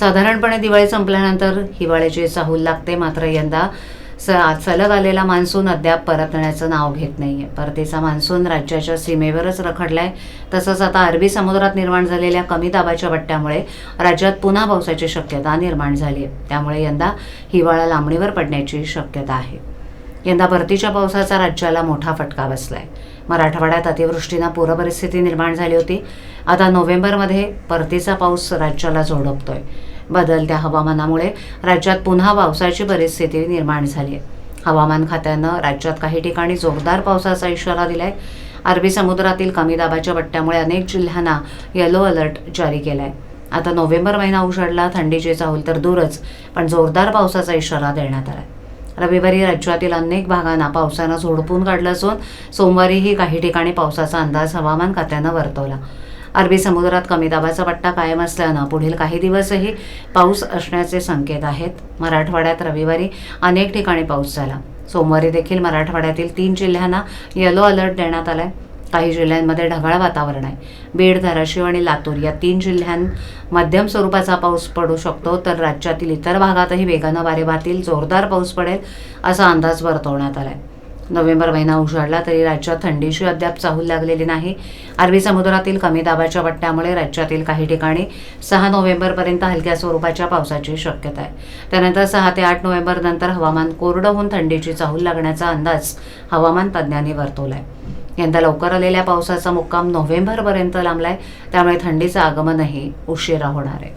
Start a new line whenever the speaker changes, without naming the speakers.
साधारणपणे दिवाळी संपल्यानंतर हिवाळ्याची चाहूल लागते मात्र यंदा स सलग आलेला मान्सून अद्याप परतण्याचं नाव घेत नाही आहे परतीचा मान्सून राज्याच्या सीमेवरच रखडला आहे तसंच आता अरबी समुद्रात निर्माण झालेल्या कमी दाबाच्या पट्ट्यामुळे राज्यात पुन्हा पावसाची शक्यता निर्माण झाली आहे त्यामुळे यंदा हिवाळा लांबणीवर पडण्याची शक्यता आहे. यंदा परतीच्या पावसाचा राज्याला मोठा फटका बसला आहे मराठवाड्यात अतिवृष्टीनं पूरपरिस्थिती निर्माण झाली होती. आता नोव्हेंबरमध्ये परतीचा पाऊस राज्याला झोडपतोय. बदलत्या हवामानामुळे राज्यात पुन्हा पावसाची परिस्थिती निर्माण झाली आहे. हवामान खात्यानं राज्यात काही ठिकाणी जोरदार पावसाचा इशारा दिलाय. अरबी समुद्रातील कमी दाबाच्या पट्ट्यामुळे अनेक जिल्ह्यांना येलो अलर्ट जारी केलाय. आता नोव्हेंबर महिना उजाडला थंडीची चाहूल तर दूरच पण जोरदार पावसाचा इशारा देण्यात आलाय. रविवारी राज्यातील अनेक भागांना पावसानं झोडपून काढलं असून सोमवारीही काही ठिकाणी पावसाचा अंदाज हवामान खात्यानं वर्तवला. अरबी समुद्रात कमी दाबाचा पट्टा कायम असल्यानं पुढील काही दिवसही पाऊस असण्याचे संकेत आहेत. मराठवाड्यात रविवारी अनेक ठिकाणी पाऊस झाला. सोमवारी देखील मराठवाड्यातील तीन जिल्ह्यांना येलो अलर्ट देण्यात आलाय. काही जिल्ह्यांमध्ये ढगाळ वातावरण आहे. बीड धाराशिव आणि लातूर या तीन जिल्ह्यां मध्यम स्वरूपाचा पाऊस पडू शकतो तर राज्यातील इतर भागातही वेगानं वारे वाहतील जोरदार पाऊस पडेल असा अंदाज वर्तवण्यात आला आहे नोव्हेंबर महिना उजाडला तरी राज्यात थंडीची अद्याप चाहूल लागलेली नाही. अरबी समुद्रातील कमी दाबाच्या पट्ट्यामुळे राज्यातील काही ठिकाणी सहा नोव्हेंबरपर्यंत हलक्या स्वरूपाच्या पावसाची शक्यता आहे. त्यानंतर सहा ते आठ नोव्हेंबर नंतर हवामान कोरडं होऊन थंडीची चाहूल लागण्याचा अंदाज हवामान तज्ज्ञांनी आहे यंदा लवकर आलेल्या पावसाचा मुक्काम नोव्हेंबरपर्यंत लांबलाय त्यामुळे थंडीचं आगमनही उशिरा होणार आहे.